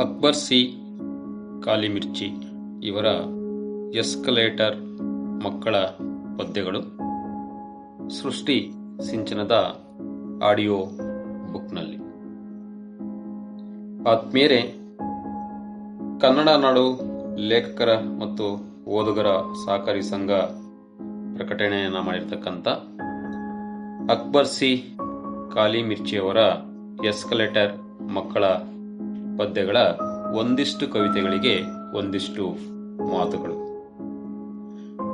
Akbar C. ಕಾಲಿಮಿರ್ಚಿ ಇವರ escalator ಮಕ್ಕಳ ಪದ್ಯಗಳು. ಸೃಷ್ಟಿ ಸಿಂಚನದ ಆಡಿಯೋ ಬುಕ್ನಲ್ಲಿ. ಆತ್ಮೀಯರೇ, ಕನ್ನಡ ನಾಡು ಲೇಖಕರ ಮತ್ತು ಓದುಗರ ಸಹಕಾರಿ ಸಂಘ ಪ್ರಕಟಣೆಯನ್ನು ಮಾಡಿರ್ತಕ್ಕಂಥ ಅಕ್ಬರ್ ಸಿ. ಕಾಲಿಮಿರ್ಚಿಯವರ ಎಸ್ಕಲೇಟರ್ ಮಕ್ಕಳ ಪದ್ಯಗಳ ಒಂದಿಷ್ಟು ಕವಿತೆಗಳಿಗೆ ಒಂದಿಷ್ಟು ಮಾತುಗಳು.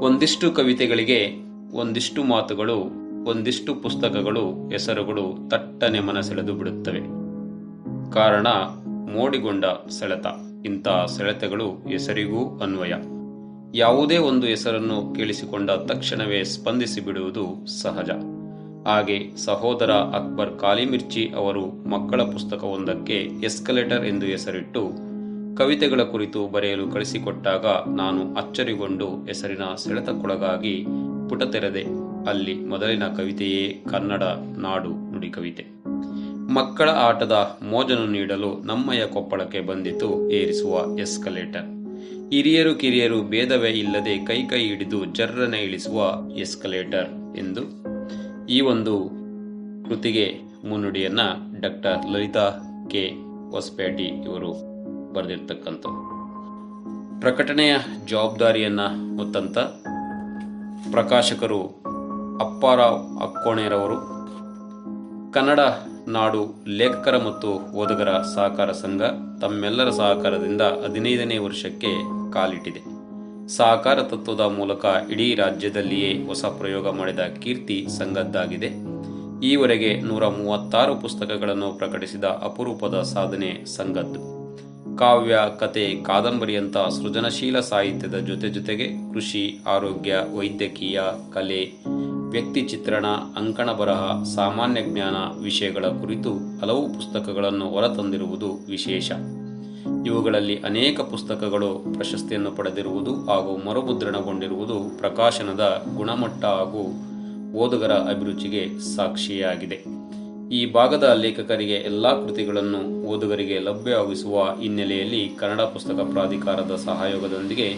ಒಂದಿಷ್ಟು ಕವಿತೆಗಳಿಗೆ ಒಂದಿಷ್ಟು ಮಾತುಗಳು, ಒಂದಿಷ್ಟು ಪುಸ್ತಕಗಳು, ಹೆಸರುಗಳು ತಟ್ಟನೆ ಮನಸೆಳೆದು ಬಿಡುತ್ತವೆ. ಕಾರಣ, ಮೋಡಿಗೊಂಡ ಸೆಳೆತ. ಇಂಥ ಸೆಳೆತಗಳು ಹೆಸರಿಗೂ ಅನ್ವಯ. ಯಾವುದೇ ಒಂದು ಹೆಸರನ್ನು ಕೇಳಿಸಿಕೊಂಡ ತಕ್ಷಣವೇ ಸ್ಪಂದಿಸಿ ಬಿಡುವುದು ಸಹಜ. ಹಾಗೆ ಸಹೋದರ ಅಕ್ಬರ್ ಕಾಲಿಮಿರ್ಚಿ ಅವರು ಮಕ್ಕಳ ಪುಸ್ತಕವೊಂದಕ್ಕೆ ಎಸ್ಕಲೇಟರ್ ಎಂದು ಹೆಸರಿಟ್ಟು ಕವಿತೆಗಳ ಕುರಿತು ಬರೆಯಲು ಕಳಿಸಿಕೊಟ್ಟಾಗ ನಾನು ಅಚ್ಚರಿಗೊಂಡು ಹೆಸರಿನ ಸೆಳೆತಕ್ಕೊಳಗಾಗಿ ಪುಟ ತೆರೆದೆ ಅಲ್ಲಿ ಮೊದಲಿನ ಕವಿತೆಯೇ ಕನ್ನಡ ನಾಡು ನುಡಿ ಕವಿತೆ. ಮಕ್ಕಳ ಆಟದ ಮೋಜನ್ನು ನೀಡಲು ನಮ್ಮಯ ಕೊಪ್ಪಳಕ್ಕೆ ಬಂದಿತು ಏರಿಸುವ ಎಸ್ಕಲೇಟರ್. ಹಿರಿಯರು ಕಿರಿಯರು ಭೇದವೇ ಇಲ್ಲದೆ ಕೈ ಕೈ ಹಿಡಿದು ಜರ್ರನೆ ಇಳಿಸುವ ಎಸ್ಕಲೇಟರ್ ಎಂದು ಈ ಒಂದು ಕೃತಿಗೆ ಮುನ್ನುಡಿಯನ್ನು ಡಾಕ್ಟರ್ ಲಲಿತಾ ಕೆ. ಹೊಸಪೇಟಿ ಇವರು ಬರೆದಿರ್ತಕ್ಕಂಥ ಪ್ರಕಟಣೆಯ ಜವಾಬ್ದಾರಿಯನ್ನು ಹೊತ್ತಂತ ಪ್ರಕಾಶಕರು ಅಪ್ಪಾರಾವ್ ಅಕ್ಕೋಣೆಯರವರು ಕನ್ನಡ ನಾಡು ಲೇಖಕರ ಮತ್ತು ಓದುಗರ ಸಹಕಾರ ಸಂಘ ತಮ್ಮೆಲ್ಲರ ಸಹಕಾರದಿಂದ ಹದಿನೈದನೇ ವರ್ಷಕ್ಕೆ ಕಾಲಿಟ್ಟಿದೆ. ಸಹಕಾರ ತತ್ವದ ಮೂಲಕ ಇಡೀ ರಾಜ್ಯದಲ್ಲಿಯೇ ಹೊಸ ಪ್ರಯೋಗ ಮಾಡಿದ ಕೀರ್ತಿ ಸಂಗದ್ದಾಗಿದೆ. ಈವರೆಗೆ ನೂರ ಮೂವತ್ತಾರು ಪುಸ್ತಕಗಳನ್ನು ಪ್ರಕಟಿಸಿದ ಅಪರೂಪದ ಸಾಧನೆ ಸಂಗದ್ದು. ಕಾವ್ಯ, ಕತೆ, ಕಾದಂಬರಿಯಂಥ ಸೃಜನಶೀಲ ಸಾಹಿತ್ಯದ ಜೊತೆ ಜೊತೆಗೆ ಕೃಷಿ, ಆರೋಗ್ಯ, ವೈದ್ಯಕೀಯ, ಕಲೆ, ವ್ಯಕ್ತಿ ಚಿತ್ರಣ, ಅಂಕಣ ಬರಹ, ಸಾಮಾನ್ಯ ಜ್ಞಾನ ವಿಷಯಗಳ ಕುರಿತು ಹಲವು ಪುಸ್ತಕಗಳನ್ನು ಹೊರತಂದಿರುವುದು ವಿಶೇಷ. ಇವುಗಳಲ್ಲಿ ಅನೇಕ ಪುಸ್ತಕಗಳು ಪ್ರಶಸ್ತಿಯನ್ನು ಪಡೆದಿರುವುದು ಹಾಗೂ ಮರುಮುದ್ರಣಗೊಂಡಿರುವುದು ಪ್ರಕಾಶನದ ಗುಣಮಟ್ಟ ಹಾಗೂ ಓದುಗರ ಅಭಿರುಚಿಗೆ ಸಾಕ್ಷಿಯಾಗಿದೆ. ಈ ಭಾಗದ ಲೇಖಕರಿಗೆ ಎಲ್ಲ ಕೃತಿಗಳನ್ನು ಓದುಗರಿಗೆ ಲಭ್ಯವಾಗಿಸುವ ಹಿನ್ನೆಲೆಯಲ್ಲಿ ಕನ್ನಡ ಪುಸ್ತಕ ಪ್ರಾಧಿಕಾರದ ಸಹಯೋಗದೊಂದಿಗೆ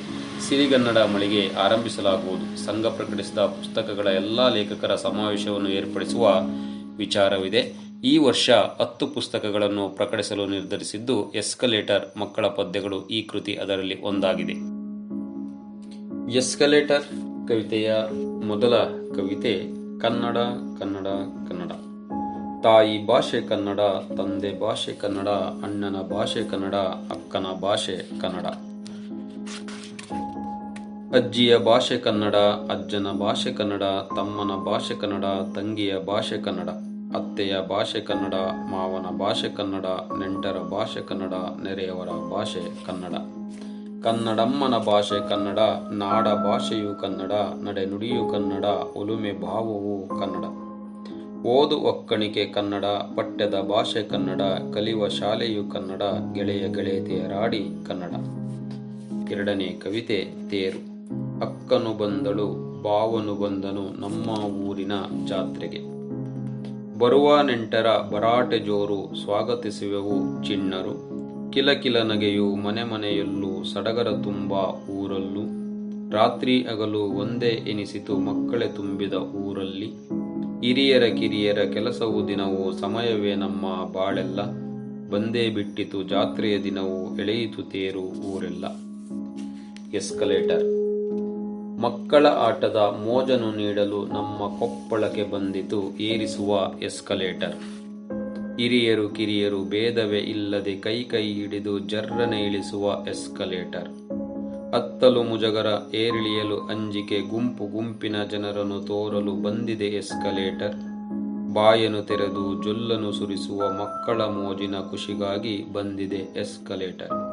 ಸಿರಿಗನ್ನಡ ಮಳಿಗೆ ಆರಂಭಿಸಲಾಗುವುದು. ಸಂಘ ಪ್ರಕಟಿಸಿದ ಪುಸ್ತಕಗಳ ಎಲ್ಲ ಲೇಖಕರ ಸಮಾವೇಶವನ್ನು ಏರ್ಪಡಿಸುವ ವಿಚಾರವಿದೆ. ಈ ವರ್ಷ ಹತ್ತು ಪುಸ್ತಕಗಳನ್ನು ಪ್ರಕಟಿಸಲು ನಿರ್ಧರಿಸಿದ್ದು ಎಸ್ಕಲೇಟರ್ ಮಕ್ಕಳ ಪದ್ಯಗಳು ಈ ಕೃತಿ ಅದರಲ್ಲಿ ಒಂದಾಗಿದೆ. ಎಸ್ಕಲೇಟರ್ ಕವಿತೆಯ ಮೊದಲ ಕವಿತೆ ಕನ್ನಡ ಕನ್ನಡ ಕನ್ನಡ. ತಾಯಿ ಭಾಷೆ ಕನ್ನಡ, ತಂದೆ ಭಾಷೆ ಕನ್ನಡ, ಅಣ್ಣನ ಭಾಷೆ ಕನ್ನಡ, ಅಕ್ಕನ ಭಾಷೆ ಕನ್ನಡ. ಅಜ್ಜಿಯ ಭಾಷೆ ಕನ್ನಡ, ಅಜ್ಜನ ಭಾಷೆ ಕನ್ನಡ, ತಮ್ಮನ ಭಾಷೆ ಕನ್ನಡ, ತಂಗಿಯ ಭಾಷೆ ಕನ್ನಡ. ಅತ್ತೆಯ ಭಾಷೆ ಕನ್ನಡ, ಮಾವನ ಭಾಷೆ ಕನ್ನಡ, ನೆಂಟರ ಭಾಷೆ ಕನ್ನಡ, ನೆರೆಯವರ ಭಾಷೆ ಕನ್ನಡ. ಕನ್ನಡಮ್ಮನ ಭಾಷೆ ಕನ್ನಡ, ನಾಡ ಭಾಷೆಯು ಕನ್ನಡ, ನಡೆ ನುಡಿಯು ಕನ್ನಡ, ಉಲುಮೆ ಭಾವವು ಕನ್ನಡ. ಓದು ಒಕ್ಕಣಿಕೆ ಕನ್ನಡ, ಪಠ್ಯದ ಭಾಷೆ ಕನ್ನಡ, ಕಲಿಯುವ ಶಾಲೆಯು ಕನ್ನಡ, ಗೆಳೆಯ ಗೆಳೆಯತಿಯರಾಡಿ ಕನ್ನಡ. ಎರಡನೇ ಕವಿತೆ ತೇರು. ಅಕ್ಕನು ಬಂದಳು, ಬಾವನು ಬಂದನು ನಮ್ಮ ಊರಿನ ಜಾತ್ರೆಗೆ. ಬರುವ ನೆಂಟರ ಭರಾಟೆ ಜೋರು ಸ್ವಾಗತಿಸುವೆವು ಚಿಣ್ಣರು. ಕಿಲಕಿಲ ನಗೆಯು ಮನೆ ಮನೆಯಲ್ಲೂ ಸಡಗರ ತುಂಬ ಊರಲ್ಲೂ. ರಾತ್ರಿ ಹಗಲು ಒಂದೇ ಎನಿಸಿತು ಮಕ್ಕಳೆ ತುಂಬಿದ ಊರಲ್ಲಿ. ಹಿರಿಯರ ಕಿರಿಯರ ಕೆಲಸವು ದಿನವೂ ಸಮಯವೇ ನಮ್ಮ ಬಾಳೆಲ್ಲ. ಬಂದೇ ಬಿಟ್ಟಿತು ಜಾತ್ರೆಯ ದಿನವೂ ಎಳೆಯಿತು ತೇರು ಊರೆಲ್ಲ. ಎಸ್ಕಲೇಟರ್ ಮಕ್ಕಳ ಆಟದ ಮೋಜನು ನೀಡಲು ನಮ್ಮ ಕೊಪ್ಪಳಕ್ಕೆ ಬಂದಿತು, ಏರಿಸುವ ಎಸ್ಕಲೇಟರ್. ಹಿರಿಯರು ಕಿರಿಯರು ಭೇದವೇ ಇಲ್ಲದೆ ಕೈ ಕೈ ಹಿಡಿದು ಜರ್ರನೆ ಇಳಿಸುವ ಎಸ್ಕಲೇಟರ್. ಹತ್ತಲು ಮುಜಗರ ಏರಿಳಿಯಲು ಅಂಜಿಕೆ, ಗುಂಪು ಗುಂಪಿನ ಜನರನ್ನು ತೋರಲು ಬಂದಿದೆ ಎಸ್ಕಲೇಟರ್. ಬಾಯನ್ನು ತೆರೆದು ಜೊಲ್ಲನ್ನು ಸುರಿಸುವ ಮಕ್ಕಳ ಮೋಜಿನ ಖುಷಿಗಾಗಿ ಬಂದಿದೆ ಎಸ್ಕಲೇಟರ್.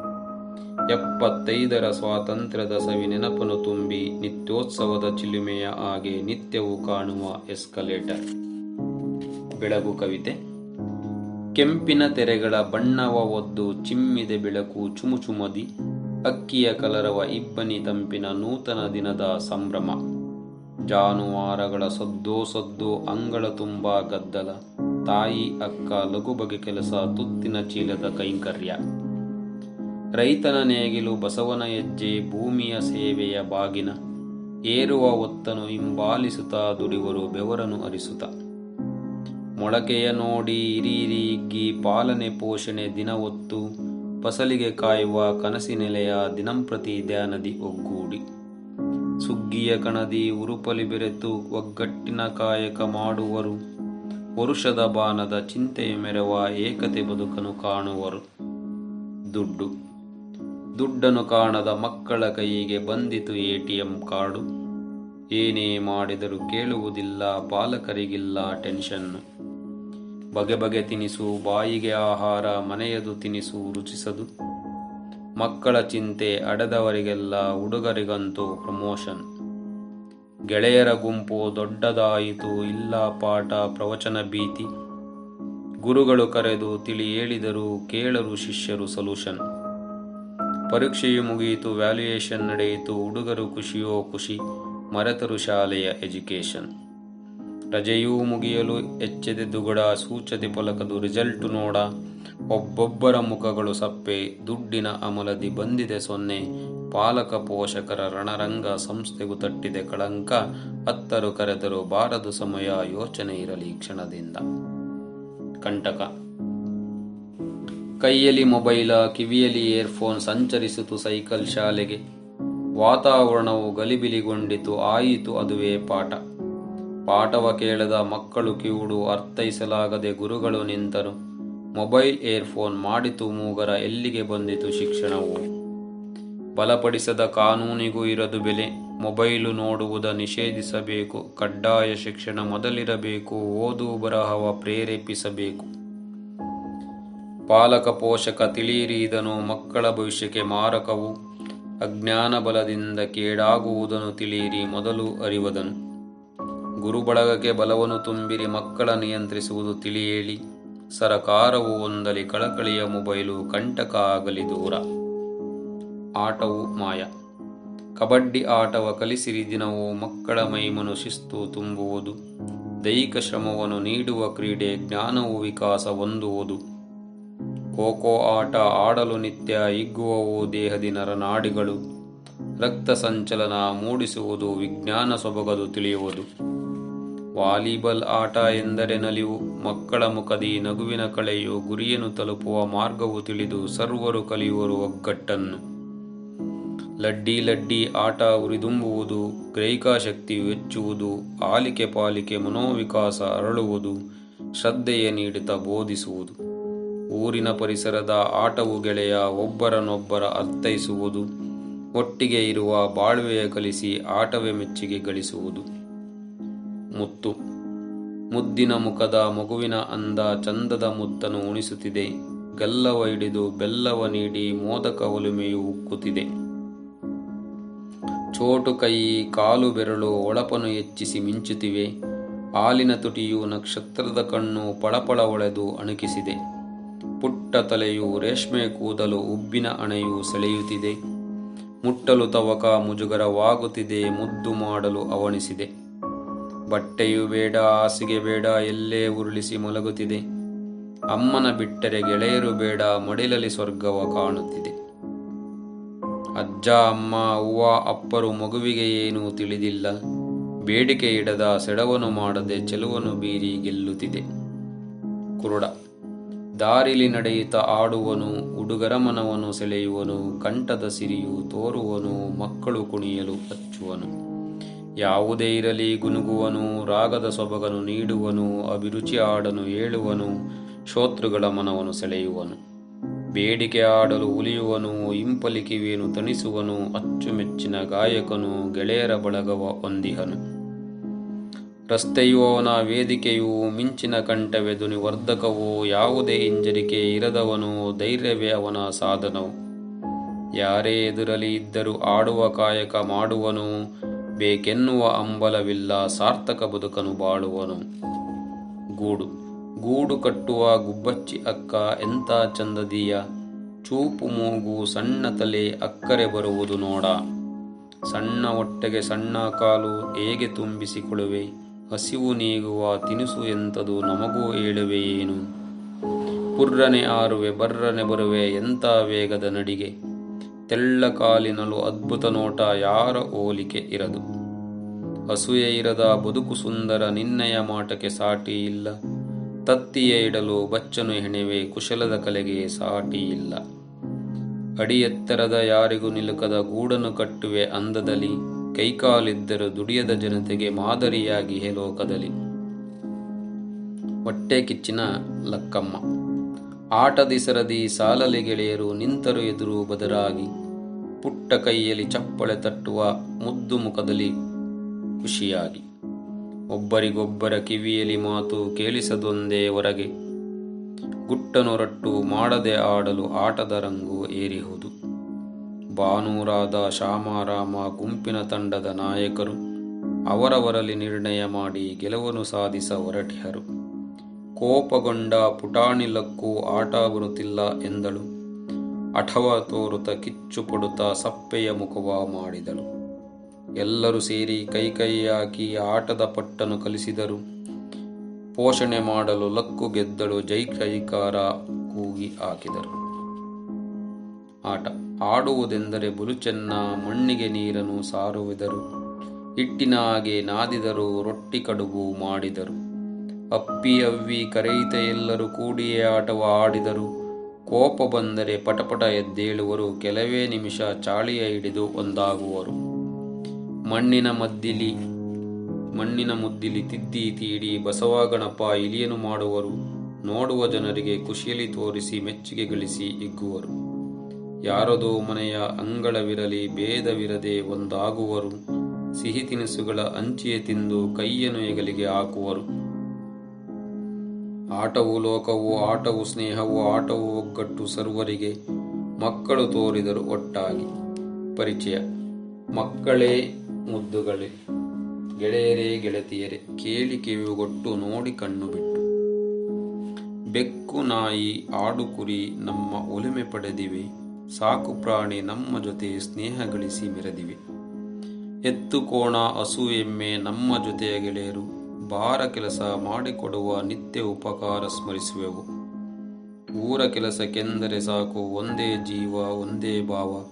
ಎಪ್ಪತ್ತೈದರ ಸ್ವಾತಂತ್ರ್ಯದ ಸವಿ ನೆನಪನ್ನು ತುಂಬಿ ನಿತ್ಯೋತ್ಸವದ ಚಿಲುಮೆಯ ಹಾಗೆ ನಿತ್ಯವೂ ಕಾಣುವ ಎಸ್ಕಲೇಟರ್. ಬೆಳಗು ಕವಿತೆ. ಕೆಂಪಿನ ತೆರೆಗಳ ಬಣ್ಣವ ಒದ್ದು ಚಿಮ್ಮಿದೆ ಬೆಳಕು ಚುಮುಚುಮದಿ, ಅಕ್ಕಿಯ ಕಲರವ ಇಬ್ಬನಿ ತಂಪಿನ ನೂತನ ದಿನದ ಸಂಭ್ರಮ. ಜಾನುವಾರಗಳ ಸದ್ದೋ ಸದ್ದು ಅಂಗಳ ತುಂಬ ಗದ್ದಲ, ತಾಯಿ, ಅಕ್ಕ ಲಘು ಬಗೆ ಕೆಲಸ, ತುತ್ತಿನ ಚೀಲದ ಕೈಂಕರ್ಯ. ರೈತನ ನೇಗಿಲು ಬಸವನ ಹೆಜ್ಜೆ ಭೂಮಿಯ ಸೇವೆಯ ಬಾಗಿನ, ಏರುವ ಒತ್ತನು ಹಿಂಬಾಲಿಸುತ್ತಾ ದುಡಿವರು ಬೆವರನು ಅರಿಸುತ್ತ. ಮೊಳಕೆಯ ನೋಡಿ ಹಿರಿಯಿರಿ ಹಿಗ್ಗಿ ಪಾಲನೆ ಪೋಷಣೆ ದಿನ ಒತ್ತು ಫಸಲಿಗೆ ಕಾಯುವ ಕನಸಿನೆಲೆಯ ದಿನಂಪ್ರತಿ ಧ್ಯಾನದಿ ಒಗ್ಗೂಡಿ. ಸುಗ್ಗಿಯ ಕಣದಿ ಉರುಪಲಿ ಬೆರೆತು ಒಗ್ಗಟ್ಟಿನ ಕಾಯಕ ಮಾಡುವರು, ವರುಷದ ಬಾನದ ಚಿಂತೆಯ ಮೆರವ ಏಕತೆ ಬದುಕನು ಕಾಣುವರು. ದುಡ್ಡು ದುಡ್ಡನ್ನು ಕಾಣದ ಮಕ್ಕಳ ಕೈಗೆ ಬಂದಿತು ಎಟಿಎಂ ಕಾರ್ಡು. ಏನೇ ಮಾಡಿದರೂ ಕೇಳುವುದಿಲ್ಲ, ಪಾಲಕರಿಗಿಲ್ಲ ಟೆನ್ಷನ್ನು ಬಗೆ ಬಗೆ ತಿನಿಸು, ಬಾಯಿಗೆ ಆಹಾರ, ಮನೆಯದು ತಿನಿಸು ರುಚಿಸದು. ಮಕ್ಕಳ ಚಿಂತೆ ಅಡದವರಿಗೆಲ್ಲ ಹುಡುಗರಿಗಂತೂ ಪ್ರಮೋಷನ್. ಗೆಳೆಯರ ಗುಂಪು ದೊಡ್ಡದಾಯಿತು, ಇಲ್ಲ ಪಾಠ, ಪ್ರವಚನ ಭೀತಿ. ಗುರುಗಳು ಕರೆದು ತಿಳಿ ಹೇಳಿದರು ಕೇಳರು ಶಿಷ್ಯರು ಸೊಲ್ಯೂಷನ್. ಪರೀಕ್ಷೆಯು ಮುಗಿಯಿತು, ವ್ಯಾಲ್ಯೂಯೇಷನ್ ನಡೆಯಿತು, ಹುಡುಗರು ಖುಷಿಯೋ ಖುಷಿ, ಮರೆತರು ಶಾಲೆಯ ಎಜುಕೇಷನ್. ರಜೆಯೂ ಮುಗಿಯಲು ಎಚ್ಚೆದೆ ದುಗಡ ಸೂಚತೆ ಫಲಕದು ರಿಸಲ್ಟ್ ನೋಡ, ಒಬ್ಬೊಬ್ಬರ ಮುಖಗಳು ಸಪ್ಪೆ, ದುಡ್ಡಿನ ಅಮಲದಿ ಬಂದಿದೆ ಸೊನ್ನೆ, ಪಾಲಕ ಪೋಷಕರ ರಣರಂಗ ಸಂಸ್ಥೆಗೂ ತಟ್ಟಿದೆ ಕಳಂಕ ಹತ್ತರು ಕರೆದರು ಬಾರದು ಸಮಯ ಯೋಚನೆ ಇರಲಿ ಕ್ಷಣದಿಂದ. ಕಂಟಕ ಕೈಯಲ್ಲಿ ಮೊಬೈಲ, ಕಿವಿಯಲ್ಲಿ ಏರ್ಫೋನ್ ಸಂಚರಿಸಿತು ಸೈಕಲ್ ಶಾಲೆಗೆ. ವಾತಾವರಣವು ಗಲಿಬಿಲಿಗೊಂಡಿತು, ಆಯಿತು ಅದುವೇ ಪಾಠ. ಪಾಠವ ಕೇಳದ ಮಕ್ಕಳು ಕಿವುಡು ಅರ್ಥೈಸಲಾಗದೆ ಗುರುಗಳು ನಿಂತರು. ಮೊಬೈಲ್ ಏರ್ಫೋನ್ ಮಾಡಿತು ಮೂಗರ ಎಲ್ಲಿಗೆ ಬಂದಿತು ಶಿಕ್ಷಣವು. ಬಲಪಡಿಸದ ಕಾನೂನಿಗೂ ಇರದು ಬೆಲೆ. ಮೊಬೈಲು ನೋಡುವುದ ನಿಷೇಧಿಸಬೇಕು, ಕಡ್ಡಾಯ ಶಿಕ್ಷಣ ಮೊದಲಿರಬೇಕು ಓದು ಬರಹವ ಪ್ರೇರೇಪಿಸಬೇಕು. ಪಾಲಕ ಪೋಷಕ ತಿಳಿಯಿರಿ ಇದನು ಮಕ್ಕಳ ಭವಿಷ್ಯಕ್ಕೆ ಮಾರಕವು. ಅಜ್ಞಾನ ಬಲದಿಂದ ಕೇಡಾಗುವುದನ್ನು ತಿಳಿಯಿರಿ, ಮೊದಲು ಅರಿವದನು. ಗುರುಬಳಗಕ್ಕೆ ಬಲವನ್ನು ತುಂಬಿರಿ, ಮಕ್ಕಳ ನಿಯಂತ್ರಿಸುವುದು ತಿಳಿಯೇಳಿ. ಸರಕಾರವು ಒಂದಲಿ ಕಳಕಳಿಯ ಮೊಬೈಲು ಕಂಟಕ ಆಗಲಿ ದೂರ. ಆಟವು ಮಾಯ. ಕಬಡ್ಡಿ ಆಟವ ಕಲಿಸಿರಿ ದಿನವು, ಮಕ್ಕಳ ಮೈಮನು ಶಿಸ್ತು ತುಂಬುವುದು. ದೈಹಿಕ ಶ್ರಮವನ್ನು ನೀಡುವ ಕ್ರೀಡೆ, ಜ್ಞಾನವು ವಿಕಾಸ ಹೊಂದುವುದು. ಖೋಖೋ ಆಟ ಆಡಲು ನಿತ್ಯ ಹಿಗ್ಗುವವು ದೇಹದಿ ನರನಾಡಿಗಳು. ರಕ್ತ ಸಂಚಲನ ಮೂಡಿಸುವುದು ವಿಜ್ಞಾನ ಸೊಬಗದು ತಿಳಿಯುವುದು. ವಾಲಿಬಾಲ್ ಆಟ ಎಂದರೆ ನಲಿವು. ಮಕ್ಕಳ ಮುಖದಿ ನಗುವಿನ ಕಳೆಯು ಗುರಿಯನ್ನು ತಲುಪುವ ಮಾರ್ಗವು ತಿಳಿದು ಸರ್ವರು ಕಲಿಯುವರು ಒಗ್ಗಟ್ಟನ್ನು. ಲಡ್ಡಿ ಲಡ್ಡಿ ಆಟ ಉರಿದುಂಬುವುದು ಗ್ರಹಿಕಾಶಕ್ತಿಯು ಹೆಚ್ಚುವುದು, ಆಲಿಕೆ ಪಾಲಿಕೆ ಮನೋವಿಕಾಸ ಅರಳುವುದು, ಶ್ರದ್ಧೆಯ ನೀಡಿತ ಬೋಧಿಸುವುದು. ಊರಿನ ಪರಿಸರದ ಆಟವು ಗೆಳೆಯ ಒಬ್ಬರನೊಬ್ಬರ ಅರ್ಥೈಸುವುದು, ಒಟ್ಟಿಗೆ ಇರುವ ಬಾಳ್ವೆಯ ಕಲಿಸಿ ಆಟವೇ ಮೆಚ್ಚುಗೆ ಗಳಿಸುವುದು. ಮುತ್ತು. ಮುದ್ದಿನ ಮುಖದ ಮಗುವಿನ ಅಂದ ಚಂದದ ಮುತ್ತನ್ನು ಉಣಿಸುತ್ತಿದೆ, ಗಲ್ಲವ ಹಿಡಿದು ಬೆಲ್ಲವ ನೀಡಿ ಮೋದಕ ಒಲುಮೆಯು ಉಕ್ಕುತ್ತಿದೆ. ಚೋಟು ಕೈ, ಕಾಲು ಬೆರಳು ಒಳಪನು ಹೆಚ್ಚಿಸಿ ಮಿಂಚುತ್ತಿವೆ, ಹಾಲಿನ ತುಟಿಯು ನಕ್ಷತ್ರದ ಕಣ್ಣು ಪಳಪಳ ಒಳೆದು ಅಣುಕಿಸಿದೆ. ಪುಟ್ಟ ತಲೆಯು ರೇಷ್ಮೆ ಕೂದಲು ಉಬ್ಬಿನ ಅಣೆಯು ಸೆಳೆಯುತ್ತಿದೆ. ಮುಟ್ಟಲು ತವಕ ಮುಜುಗರವಾಗುತ್ತಿದೆ, ಮುದ್ದು ಮಾಡಲು ಅವಣಿಸಿದೆ. ಬಟ್ಟೆಯು ಬೇಡ, ಹಾಸಿಗೆ ಬೇಡ, ಎಲ್ಲೇ ಉರುಳಿಸಿ ಮಲಗುತ್ತಿದೆ. ಅಮ್ಮನ ಬಿಟ್ಟರೆ ಗೆಳೆಯರು ಬೇಡ, ಮಡಿಲಲ್ಲಿ ಸ್ವರ್ಗವ ಕಾಣುತ್ತಿದೆ. ಅಜ್ಜ, ಅಮ್ಮ, ಅವ್ವ, ಅಪ್ಪರು ಮಗುವಿಗೆ ಏನೂ ತಿಳಿದಿಲ್ಲ. ಬೇಡಿಕೆ ಇಡದ ಸೆಡವನು ಮಾಡದೆ ಚೆಲುವನು ಬೀರಿ ಗೆಲ್ಲುತ್ತಿದೆ. ಕುರುಡ ದಾರಿಲಿ ನಡೆಯುತ್ತ ಆಡುವನು ಹುಡುಗರ ಮನವನ್ನು ಸೆಳೆಯುವನು, ಕಂಠದ ಸಿರಿಯು ತೋರುವನು, ಮಕ್ಕಳು ಕುಣಿಯಲು ಹಚ್ಚುವನು. ಯಾವುದೇ ಇರಲಿ ಗುನುಗುವನು, ರಾಗದ ಸೊಬಗನು ನೀಡುವನು, ಅಭಿರುಚಿ ಆಡನು ಹೇಳುವನು ಶ್ರೋತೃಗಳ ಮನವನ್ನು ಸೆಳೆಯುವನು. ಬೇಡಿಕೆ ಆಡಲು ಉಲಿಯುವನು ಇಂಪಲಿ ಕಿವಿಯನ್ನು ತಣಿಸುವನು, ಅಚ್ಚುಮೆಚ್ಚಿನ ಗಾಯಕನು, ಗೆಳೆಯರ ಬಳಗವ ಹೊಂದಿಹನು. ರಸ್ತೆಯು ಅವನ ವೇದಿಕೆಯು ಮಿಂಚಿನ ಕಂಠವೆದು ವರ್ಧಕವೋ ಯಾವುದೇ ಹಿಂಜರಿಕೆ ಇರದವನು ಧೈರ್ಯವೇ ಅವನ ಸಾಧನವು. ಯಾರೇ ಎದುರಲಿ ಇದ್ದರೂ ಆಡುವ ಕಾಯಕ ಮಾಡುವನು, ಬೇಕೆನ್ನುವ ಅಂಬಲವಿಲ್ಲ ಸಾರ್ಥಕ ಬದುಕನು ಬಾಳುವನು. ಗೂಡು ಗೂಡು ಕಟ್ಟುವ ಗುಬ್ಬಚ್ಚಿ ಅಕ್ಕ ಎಂಥ ಚಂದದೀಯ? ಚೂಪು ಮೂಗು ಸಣ್ಣ ತಲೆ ಅಕ್ಕರೆ ಬರುವುದು ನೋಡ. ಸಣ್ಣ ಹೊಟ್ಟೆಗೆ ಸಣ್ಣ ಕಾಲು ಹೇಗೆ ತುಂಬಿಸಿಕೊಳ್ಳುವೆ ಹಸಿವು ನೀಗುವ ತಿನಿಸು ಎಂಥದು ನಮಗೂ ಹೇಳುವೆ ಪುರ್ರನೆ ಆರುವೆ, ಬರ್ರನೆ ಬರುವೆ ಎಂಥ ವೇಗದ ನಡಿಗೆ? ತೆಳ್ಳ ಕಾಲಿನಲು ಅದ್ಭುತ ನೋಟ ಯಾರ ಹೋಲಿಕೆ ಇರದು? ಹಸುವೆ ಇರದ ಬದುಕು ಸುಂದರ, ನಿನ್ನಯ ಮಾಟಕ್ಕೆ ಸಾಟಿ ಇಲ್ಲ. ತತ್ತಿಯ ಇಡಲು ಬಚ್ಚನು ಹೆಣೆವೆ, ಕುಶಲದ ಕಲೆಗೆ ಸಾಟಿ ಇಲ್ಲ. ಅಡಿ ಎತ್ತರದ ಯಾರಿಗೂ ನಿಲುಕದ ಗೂಡನ್ನು ಕಟ್ಟುವೆ ಅಂದದಲ್ಲಿ ಕೈಕಾಲಿದ್ದರೂ ದುಡಿಯದ ಜನತೆಗೆ ಮಾದರಿಯಾಗಿ ಲೋಕದಲ್ಲಿ. ಹೊಟ್ಟೆ ಕಿಚ್ಚಿನ ಲಕ್ಕಮ್ಮ. ಆಟದಿ ಸರದಿ ಸಾಲಲಿ ಗೆಳೆಯರು ನಿಂತರು ಎದುರು ಬದರಾಗಿ. ಪುಟ್ಟ ಕೈಯಲ್ಲಿ ಚಪ್ಪಳೆ ತಟ್ಟುವ ಮುದ್ದು ಮುಖದಲ್ಲಿ ಖುಷಿಯಾಗಿ. ಒಬ್ಬರಿಗೊಬ್ಬರ ಕಿವಿಯಲ್ಲಿ ಮಾತು ಕೇಳಿಸದೊಂದೇ ಹೊರಗೆ. ಗುಟ್ಟನೊರಟ್ಟು ಮಾಡದೆ ಆಡಲು ಆಟದ ರಂಗು ಏರಿಹುದು. ಭಾನೂರಾದ ಶ್ಯಾಮಾರಾಮ ಗುಂಪಿನ ತಂಡದ ನಾಯಕರು. ಅವರವರಲ್ಲಿ ನಿರ್ಣಯ ಮಾಡಿ ಗೆಲುವನ್ನು ಸಾಧಿಸ ಹೊರಟಿಹರು ಕೋಪಗೊಂಡ ಪುಟಾಣಿಲಕ್ಕೂ ಆಟ ಬರುತ್ತಿಲ್ಲ ಎಂದಳು. ಅಠವ ತೋರುತ ಕಿಚ್ಚು ಕೊಡುತ್ತಾ ಸಪ್ಪೆಯ ಮುಖವ ಮಾಡಿದಳು. ಎಲ್ಲರೂ ಸೇರಿ ಕೈ ಕೈ ಹಾಕಿ ಆಟದ ಪಟ್ಟನ್ನು ಕಲಿಸಿದರು. ಪೋಷಣೆ ಮಾಡಲು ಲಕ್ಕು ಗೆದ್ದಳು ಜೈ ಕೈಕಾರ ಕೂಗಿ ಹಾಕಿದರು. ಆಟ. ಆಡುವುದೆಂದರೆ ಬಲು ಚೆನ್ನ ಮಣ್ಣಿಗೆ ನೀರನ್ನು ಸಾರುವುದರು. ಹಿಟ್ಟಿನ ಹಾಗೆ ನಾದಿದರು, ರೊಟ್ಟಿ ಕಡುಬು ಮಾಡಿದರು. ಅಪ್ಪಿ, ಅವ್ವಿ ಕರೆಯಿತ ಎಲ್ಲರೂ ಕೂಡಿಯೇ ಆಟವ ಆಡಿದರು. ಕೋಪ ಬಂದರೆ ಪಟಪಟ ಎದ್ದೇಳುವರು, ಕೆಲವೇ ನಿಮಿಷ ಚಾಳಿಯ ಹಿಡಿದು ಒಂದಾಗುವರು. ಮಣ್ಣಿನ ಮದ್ದಿಲಿ, ಮಣ್ಣಿನ ಮುದ್ದಿಲಿ ತಿದ್ದಿ ತೀಡಿ ಬಸವ ಗಣಪ ಇಲಿಯನು ಮಾಡುವರು. ನೋಡುವ ಜನರಿಗೆ ಖುಷಿಯಲ್ಲಿ ತೋರಿಸಿ, ಮೆಚ್ಚುಗೆ ಗಳಿಸಿ ಇಗ್ಗುವರು. ಯಾರದೋ ಮನೆಯ ಅಂಗಳವಿರಲಿ ಭೇದವಿರದೆ ಒಂದಾಗುವರು. ಸಿಹಿ ತಿನಿಸುಗಳ ಅಂಚಿಯೇ ತಿಂದು ಕೈಯನ್ನು ಹೆಗಲಿಗೆ ಹಾಕುವರು. ಆಟವು ಲೋಕವು, ಆಟವು ಸ್ನೇಹವು, ಆಟವು ಒಗ್ಗಟ್ಟು ಸರ್ವರಿಗೆ ಮಕ್ಕಳು ತೋರಿದರು ಒಟ್ಟಾಗಿ. ಪರಿಚಯ. ಮಕ್ಕಳೇ ಮುದ್ದುಗಳೇ. ಗೆಳೆಯರೇ ಗೆಳತಿಯರೇ, ಕೇಳಿ ಕಿವಿಗೊಟ್ಟು ನೋಡಿ ಕಣ್ಣು ಬಿಟ್ಟು. ಬೆಕ್ಕು ನಾಯಿ ಆಡು ಕುರಿ ನಮ್ಮ ಒಲಿಮೆ ಪಡೆದಿವೆ. ಸಾಕು ಪ್ರಾಣಿ ನಮ್ಮ ಜೊತೆ ಸ್ನೇಹ ಗಳಿಸಿ ಮೆರೆದಿವೆ. ಎತ್ತು ಕೋಣ ಹಸು ಎಮ್ಮೆ ನಮ್ಮ ಜೊತೆಯ ಗೆಳೆಯರು, ಭಾರ ಕೆಲಸ ಮಾಡಿಕೊಡುವ ನಿತ್ಯ ಉಪಕಾರ ಸ್ಮರಿಸುವೆವು. ಊರ ಕೆಲಸಕ್ಕೆಂದರೆ ಸಾಕು, ಒಂದೇ ಜೀವ, ಒಂದೇ ಭಾವ,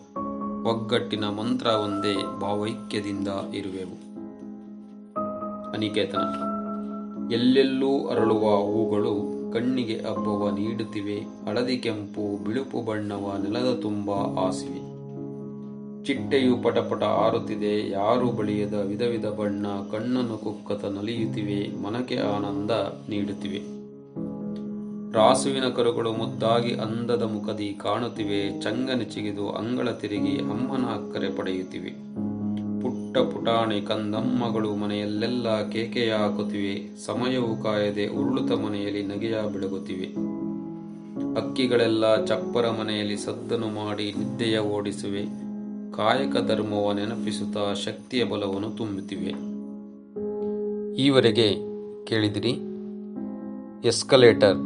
ಒಗ್ಗಟ್ಟಿನ ಮಂತ್ರ ಒಂದೇ ಭಾವೈಕ್ಯದಿಂದ ಇರುವೆವು. ಅನಿಕೇತನ. ಎಲ್ಲೆಲ್ಲೂ ಅರಳುವ ಹೂಗಳು ಕಣ್ಣಿಗೆ ಅಬ್ಬವ ನೀಡುತ್ತಿವೆ, ಹಳದಿ ಕೆಂಪು, ಬಿಳುಪು ಬಣ್ಣವ ನೆಲದ ತುಂಬ ಆಸಿವೆ ಚಿಟ್ಟೆಯು ಪಟಪಟ ಆರುತ್ತಿದೆ ಯಾರು ಬಳಿಯದ ವಿಧ ವಿಧ ಬಣ್ಣ ಕಣ್ಣನ್ನು ಕುಕ್ಕತ ನಲಿಯುತ್ತಿವೆ, ಮನಕ್ಕೆ ಆನಂದ ನೀಡುತ್ತಿವೆ. ರಾಸುವಿನ ಕರುಗಳು ಮುದ್ದಾಗಿ ಅಂದದ ಮುಖದಿ ಕಾಣುತ್ತಿವೆ, ಚಂಗನೆ ಚಿಗಿದು ಅಂಗಳ ತಿರುಗಿ ಅಮ್ಮನ ಅಕ್ಕರೆ ಪಡೆಯುತ್ತಿವೆ. ಪುಟ್ಟ ಪುಟಾಣಿ ಕಂದಮ್ಮಗಳು ಮನೆಯಲ್ಲೆಲ್ಲ ಕೇಕೆಯ ಹಾಕುತ್ತಿವೆ ಸಮಯವು ಕಾಯದೆ ಉರುಳುತ ಮನೆಯಲ್ಲಿ ನಗೆಯ ಬೆಳಗುತ್ತಿವೆ. ಅಕ್ಕಿಗಳೆಲ್ಲ ಚಪ್ಪರ ಮನೆಯಲ್ಲಿ ಸದ್ದನು ಮಾಡಿ ನಿದ್ದೆಯ ಓಡಿಸುವೆ. ಕಾಯಕ ಧರ್ಮವ ನೆನಪಿಸುತ್ತಾ ಶಕ್ತಿಯ ಬಲವನ್ನು ತುಂಬುತ್ತಿವೆ. ಈವರೆಗೆ ಕೇಳಿದಿರಿ, ಎಸ್ಕಲೇಟರ್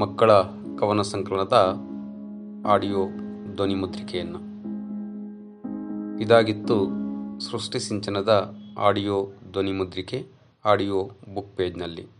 ಮಕ್ಕಳ ಕವನ ಸಂಕಲನದ ಆಡಿಯೋ ಧ್ವನಿ ಮುದ್ರಿಕೆಯನ್ನು ಇದಾಗಿತ್ತು ಸೃಷ್ಟಿ ಸಿಂಚನದ ಆಡಿಯೋ ಧ್ವನಿ ಮುದ್ರಿಕೆ ಆಡಿಯೋ ಬುಕ್ ಪೇಜ್ನಲ್ಲಿ.